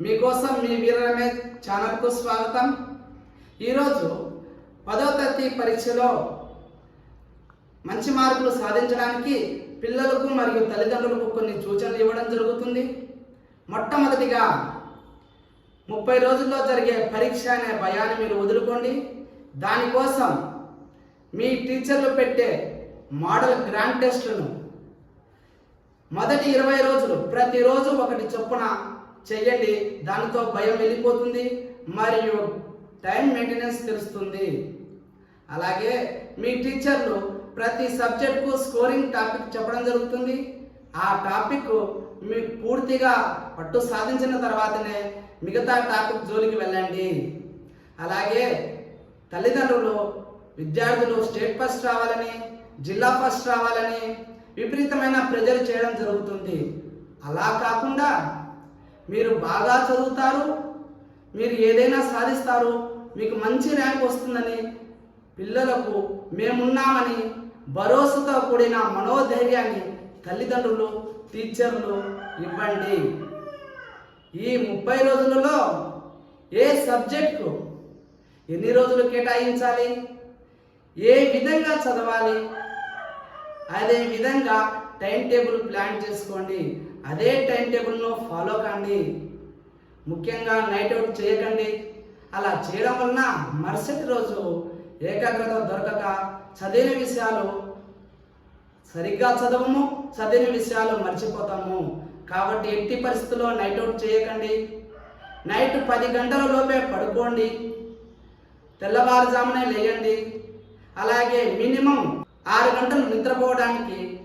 మీకోసం మీ వీరమే ఛానల్కు స్వాగతం. ఈరోజు పదో తరగతి పరీక్షలో మంచి మార్కులు సాధించడానికి పిల్లలకు మరియు తల్లిదండ్రులకు కొన్ని సూచనలు ఇవ్వడం జరుగుతుంది. మొట్టమొదటిగా ముప్పై రోజుల్లో జరిగే పరీక్ష అనే భయాన్ని మీరు వదులుకోండి. దానికోసం మీ టీచర్లు పెట్టే మోడల్ గ్రాండ్ టెస్టులను మొదటి ఇరవై రోజులు ప్రతిరోజు ఒకటి చొప్పున చెయ్యండి. దానితో భయం వెళ్ళిపోతుంది. మరియు టైం మెయింటెనెన్స్ తెలుస్తుంది. అలాగే మీ టీచర్లు ప్రతి సబ్జెక్టుకు స్కోరింగ్ టాపిక్ చెప్పడం జరుగుతుంది. ఆ టాపిక్ మీ పూర్తిగా పట్టు సాధించిన తర్వాతనే మిగతా టాపిక్ జోలికి వెళ్ళండి. అలాగే తల్లిదండ్రులు విద్యార్థులు స్టేట్ ఫస్ట్ రావాలని జిల్లా ఫస్ట్ రావాలని విపరీతమైన ప్రెజర్ చేయడం జరుగుతుంది. అలా కాకుండా మీరు బాగా చదువుతారు మీరు ఏదైనా సాధిస్తారు మీకు మంచి ర్యాంక్ వస్తుందని పిల్లలకు మేమున్నామని భరోసాతో కూడిన మనోధైర్యాన్ని తల్లిదండ్రులు టీచర్లు ఇవ్వండి. ఈ ముప్పై రోజులలో ఏ సబ్జెక్టు ఎన్ని రోజులు కేటాయించాలి ఏ విధంగా చదవాలి అదే విధంగా టైం టేబుల్ ప్లాన్ చేసుకోండి. అదే టైం టేబుల్ను ఫాలో కండి. ముఖ్యంగా నైట్ అవుట్ చేయకండి. అలా చేయడం వలన మరుసటి రోజు ఏకాగ్రత దొరకక చదివిన విషయాలు సరిగ్గా చదవము చదివిన విషయాలు మర్చిపోతాము. కాబట్టి ఎట్టి పరిస్థితుల్లో నైట్ అవుట్ చేయకండి. నైట్ పది గంటల లోపే పడుకోండి. తెల్లవారుజామునే లేయండి. అలాగే మినిమం ఆరు గంటలు నిద్రపోవడానికి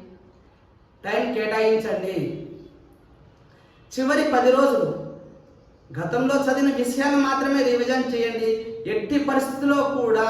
టైం కేటాయించండి. చివరి పది రోజులు గతంలో చదివిన విషయాలు మాత్రమే రివిజన్ చేయండి. ఎట్టి పరిస్థితుల్లో కూడా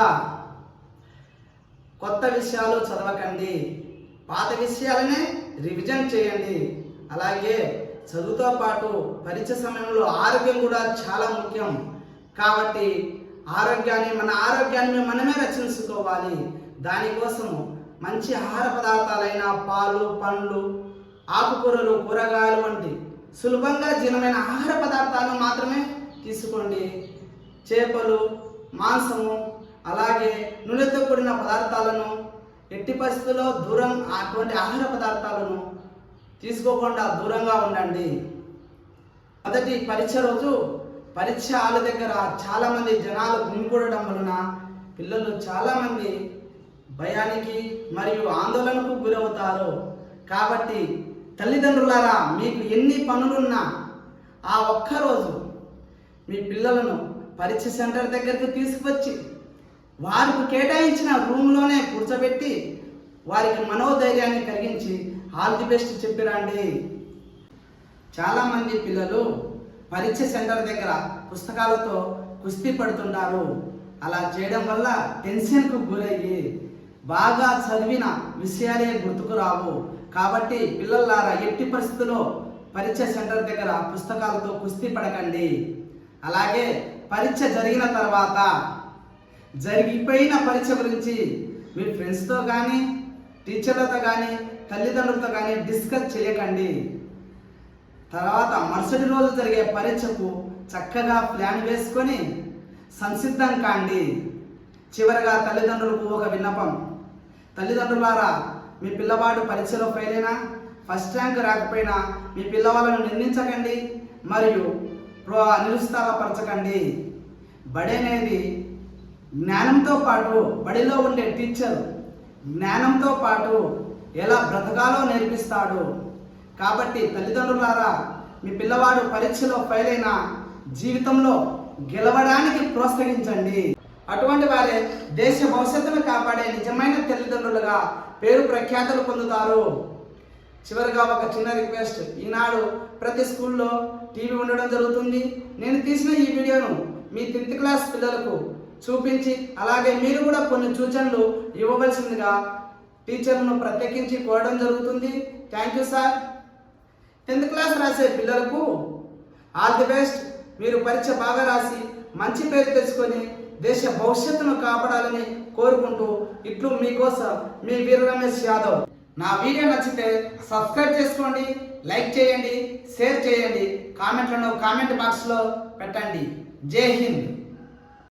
కొత్త విషయాలు చదవకండి. పాత విషయాలనే రివిజన్ చేయండి. అలాగే చదువుతో పాటు పరీక్ష సమయంలో ఆరోగ్యం కూడా చాలా ముఖ్యం. కాబట్టి ఆరోగ్యాన్ని మన ఆరోగ్యాన్ని మనమే రక్షించుకోవాలి. దానికోసం మంచి ఆహార పదార్థాలైన పాలు పండ్లు ఆకుకూరలు కూరగాయలు వంటి సులభంగా జీర్ణమైన ఆహార పదార్థాలను మాత్రమే తీసుకోండి. చేపలు మాంసము అలాగే నూనెతో కూడిన పదార్థాలను ఎట్టి పరిస్థితుల్లో దూరం అటువంటి ఆహార పదార్థాలను తీసుకోకుండా దూరంగా ఉండండి. మొదటి పరీక్ష రోజు పరీక్ష హాల్ దగ్గర చాలామంది జనాలు గుమికూడడం వలన పిల్లలు చాలామంది భయానికి మరియు ఆందోళనకు గురవుతారు. కాబట్టి తల్లిదండ్రులారా మీకు ఎన్ని పనులున్నా ఆ ఒక్కరోజు మీ పిల్లలను పరీక్ష సెంటర్ దగ్గరికి తీసుకువచ్చి వారికి కేటాయించిన రూమ్లోనే కూర్చోబెట్టి వారికి మనోధైర్యాన్ని కలిగించి ఆల్ ది బెస్ట్ చెప్పిరండి. చాలామంది పిల్లలు పరీక్ష సెంటర్ దగ్గర పుస్తకాలతో కుస్తీ పడుతుంటారు. అలా చేయడం వల్ల టెన్షన్కు గురయ్యి బాగా చదివిన విషయాలే గుర్తుకు రావు. కాబట్టి పిల్లలారా ఎట్టి పరిస్థితుల్లో పరీక్ష సెంటర్ దగ్గర పుస్తకాలతో కుస్తీ పడకండి. అలాగే పరీక్ష జరిగిన తర్వాత జరిగిపోయిన పరీక్ష గురించి మీ ఫ్రెండ్స్తో కానీ టీచర్లతో కానీ తల్లిదండ్రులతో కానీ డిస్కస్ చేయకండి. తర్వాత మరుసటి రోజు జరిగే పరీక్షకు చక్కగా ప్లాన్ వేసుకొని సంసిద్ధం కాండి. చివరగా తల్లిదండ్రులకు ఒక విన్నపం. తల్లిదండ్రులారా మీ పిల్లవాడు పరీక్షలో ఫెయిల్ అయినా ఫస్ట్ ర్యాంక్ రాకపోయినా మీ పిల్లవాళ్ళను నిందించకండి మరియు ప్రో నిరుత్సాహపరచకండి. బడి అనేది జ్ఞానంతో పాటు బడిలో ఉండే టీచర్ జ్ఞానంతో పాటు ఎలా బ్రతకాలో నేర్పిస్తాడు. కాబట్టి తల్లిదండ్రులారా మీ పిల్లవాడు పరీక్షలో ఫెయిల్ అయినా జీవితంలో గెలవడానికి ప్రోత్సహించండి. అటువంటి వారే దేశ భవిష్యత్తును కాపాడే నిజమైన తల్లిదండ్రులుగా పేరు ప్రఖ్యాతులు పొందుతారు. చివరిగా ఒక చిన్న రిక్వెస్ట్. ఈనాడు ప్రతి స్కూల్లో టీవీ ఉండడం జరుగుతుంది. నేను తీసిన ఈ వీడియోను మీ టెన్త్ క్లాస్ పిల్లలకు చూపించి అలాగే మీరు కూడా కొన్ని సూచనలు ఇవ్వవలసిందిగా టీచర్లను ప్రత్యేకించి కోరడం జరుగుతుంది. Thank you sir. Tenth class రాసే పిల్లలకు ఆల్ ది బెస్ట్. మీరు పరీక్ష బాగా రాసి మంచి పేరు తెచ్చుకొని దేశ భవిష్యత్తును కాపాడాలని కోరుకుంటూ ఇట్లు మీకోసం మీ వీర రమేష్ యాదవ్. నా వీడియో నచ్చితే సబ్స్క్రైబ్ చేసుకోండి లైక్ చేయండి షేర్ చేయండి కామెంట్లను కామెంట్ బాక్స్లో పెట్టండి. జై హింద్.